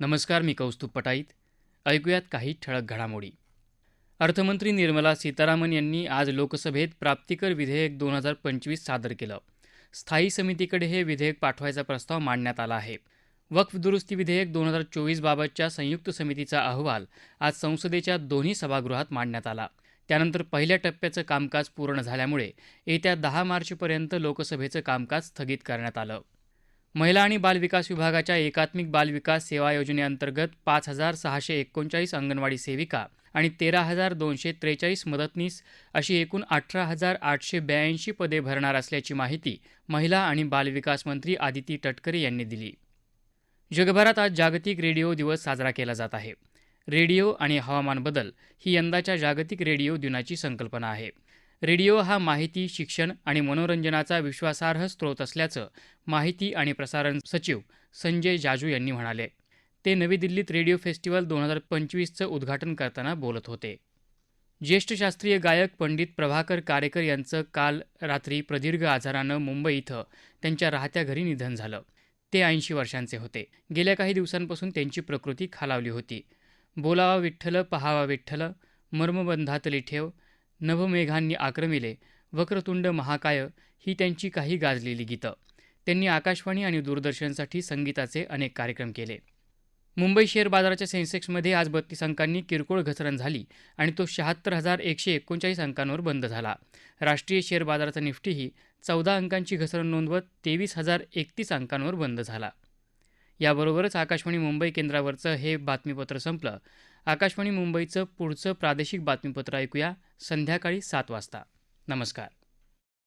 नमस्कार मी कौस्तुभ पटाईत. ऐकूयात काही ठळक घडामोडी. अर्थमंत्री निर्मला सीतारामन यांनी आज लोकसभेत प्राप्तिकर विधेयक दोन हजार पंचवीस सादर केलं. स्थायी समितीकडे हे विधेयक पाठवायचा प्रस्ताव मांडण्यात आला आहे. वक्फ दुरुस्ती विधेयक दोन हजार चोवीसबाबतच्या संयुक्त समितीचा अहवाल आज संसदेच्या दोन्ही सभागृहात मांडण्यात आला. त्यानंतर पहिल्या टप्प्याचं कामकाज पूर्ण झाल्यामुळे येत्या दहा मार्चपर्यंत लोकसभेचं कामकाज स्थगित करण्यात आलं. महिला आणि बालविकास विभागाच्या एकात्मिक बालविकास सेवा योजनेअंतर्गत पाच हजार सहाशे एकोणचाळीस अंगणवाडी सेविका आणि तेरा हजार दोनशे त्रेचाळीस मदतनीस अशी एकूण अठरा हजार आठशे ब्याऐंशी पदे भरणार असल्याची माहिती महिला आणि बालविकास मंत्री आदिती तटकरे यांनी दिली. जगभरात आज जागतिक रेडिओ दिवस साजरा केला जात आहे. रेडिओ आणि हवामान बदल ही यंदाच्या जागतिक रेडिओ दिनाची संकल्पना आहे. रेडिओ हा माहिती शिक्षण आणि मनोरंजनाचा विश्वासार्ह स्रोत असल्याचं माहिती आणि प्रसारण सचिव संजय जाजू यांनी म्हणाले. ते नवी दिल्लीत रेडिओ फेस्टिवल दोन हजार पंचवीसचं उद्घाटन करताना बोलत होते. ज्येष्ठ शास्त्रीय गायक पंडित प्रभाकर कारेकर यांचं काल रात्री प्रदीर्घ आजारानं मुंबई इथं त्यांच्या राहत्या घरी निधन झालं. ते ऐंशी वर्षांचे होते. गेल्या काही दिवसांपासून त्यांची प्रकृती खालावली होती. बोलावा विठ्ठल पहावा विठ्ठल मर्मबंधातली ठेव नवमेघांनी आक्रमिले. वक्रतुंड महाकाय ही त्यांची काही गाजलेली गीतं. त्यांनी आकाशवाणी आणि दूरदर्शनसाठी संगीताचे अनेक कार्यक्रम केले. मुंबई शेअर बाजाराच्या सेन्सेक्समध्ये आज बत्तीस अंकांनी किरकोळ घसरण झाली आणि तो शहात्तर हजार एकशे एकोणचाळीस अंकांवर बंद झाला. राष्ट्रीय शेअर बाजाराचा निफ्टीही चौदा अंकांची घसरण नोंदवत तेवीस हजार एकतीस अंकांवर बंद झाला. याबरोबरच आकाशवाणी मुंबई केंद्रावरचं हे बातमीपत्र संपलं. आकाशवाणी मुंबईचं पुढचं प्रादेशिक बातमीपत्र ऐकूया. संध्याकाळी सात वाजता. नमस्कार.